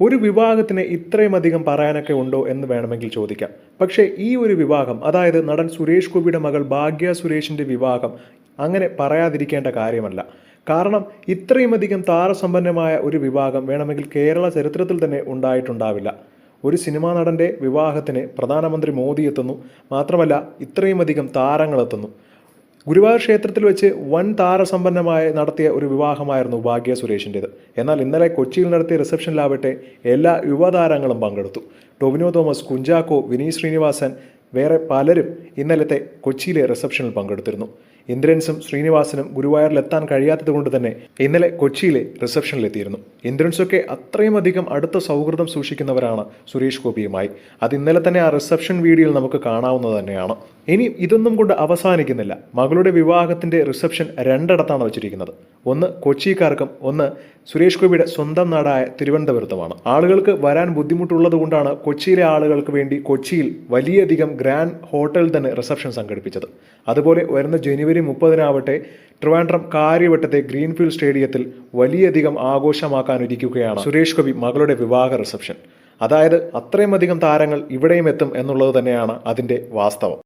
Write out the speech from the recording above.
ഒരു വിവാഹത്തിന് ഇത്രയുമധികം പറയാനൊക്കെ ഉണ്ടോ എന്ന് വേണമെങ്കിൽ ചോദിക്കാം. പക്ഷേ ഈ ഒരു വിവാഹം അതായത് നടൻ സുരേഷ് ഗോപിയുടെ മകൾ ഭാഗ്യ സുരേഷിന്റെ വിവാഹം അങ്ങനെ പറയാതിരിക്കേണ്ട കാര്യമല്ല. കാരണം ഇത്രയുമധികം താരസമ്പന്നമായ ഒരു വിവാഹം വേണമെങ്കിൽ കേരള ചരിത്രത്തിൽ തന്നെ ഉണ്ടായിട്ടുണ്ടാവില്ല. ഒരു സിനിമാ നടന്റെ വിവാഹത്തിന് പ്രധാനമന്ത്രി മോദി എത്തുന്നു. മാത്രമല്ല ഇത്രയുമധികം താരങ്ങളെത്തുന്നു ഗുരുവായൂർ ക്ഷേത്രത്തിൽ വെച്ച് വൻ താരസമ്പന്നമായി നടത്തിയ ഒരു വിവാഹമായിരുന്നു ഭാഗ്യ സുരേഷിന്റേത്. എന്നാൽ ഇന്നലെ കൊച്ചിയിൽ നടത്തിയ റിസപ്ഷനിലാവട്ടെ എല്ലാ യുവതാരങ്ങളും പങ്കെടുത്തു. ടൊവിനോ തോമസ് കുഞ്ചാക്കോ വിനീത് ശ്രീനിവാസൻ വേറെ പലരും ഇന്നലത്തെ കൊച്ചിയിലെ റിസപ്ഷനിൽ പങ്കെടുത്തിരുന്നു. ഇന്ദ്രൻസും ശ്രീനിവാസനും ഗുരുവായൂരിൽ എത്താൻ കഴിയാത്തത് കൊണ്ട് തന്നെ ഇന്നലെ കൊച്ചിയിലെ റിസപ്ഷനിലെത്തിയിരുന്നു. ഇന്ദ്രൻസൊക്കെ അത്രയും അധികം അടുത്ത സൗഹൃദം സൂക്ഷിക്കുന്നവരാണ് സുരേഷ് ഗോപിയുമായി. അത് ഇന്നലെ തന്നെ ആ റിസപ്ഷൻ വീഡിയോയിൽ നമുക്ക് കാണാവുന്നത് തന്നെയാണ്. ഇനി ഇതൊന്നും കൊണ്ട് അവസാനിക്കുന്നില്ല. മകളുടെ വിവാഹത്തിന്റെ റിസപ്ഷൻ രണ്ടിടത്താണ് വെച്ചിരിക്കുന്നത്. ഒന്ന് കൊച്ചിക്കാർക്കും ഒന്ന് സുരേഷ് ഗോപിയുടെ സ്വന്തം നാടായ തിരുവനന്തപുരത്തുമാണ്. ആളുകൾക്ക് വരാൻ ബുദ്ധിമുട്ടുള്ളത് കൊണ്ടാണ് കൊച്ചിയിലെ ആളുകൾക്ക് വേണ്ടി കൊച്ചിയിൽ വലിയധികം ഗ്രാൻഡ് ഹോട്ടലിൽ തന്നെ റിസപ്ഷൻ സംഘടിപ്പിച്ചത്. അതുപോലെ വരുന്ന ജനുവരി മുപ്പതിനാവട്ടെ ട്രിവാൻഡ്രം കാര്യവട്ടത്തെ ഗ്രീൻഫീൽഡ് സ്റ്റേഡിയത്തിൽ വലിയധികം ആഘോഷമാക്കാനിരിക്കുകയാണ്. സുരേഷ് ഗോപി മകളുടെ വിവാഹ റിസപ്ഷൻ. അതായത് അത്രയും അധികം താരങ്ങൾ ഇവിടെയും എത്തും എന്നുള്ളത് തന്നെയാണ് അതിന്റെ വാസ്തവം.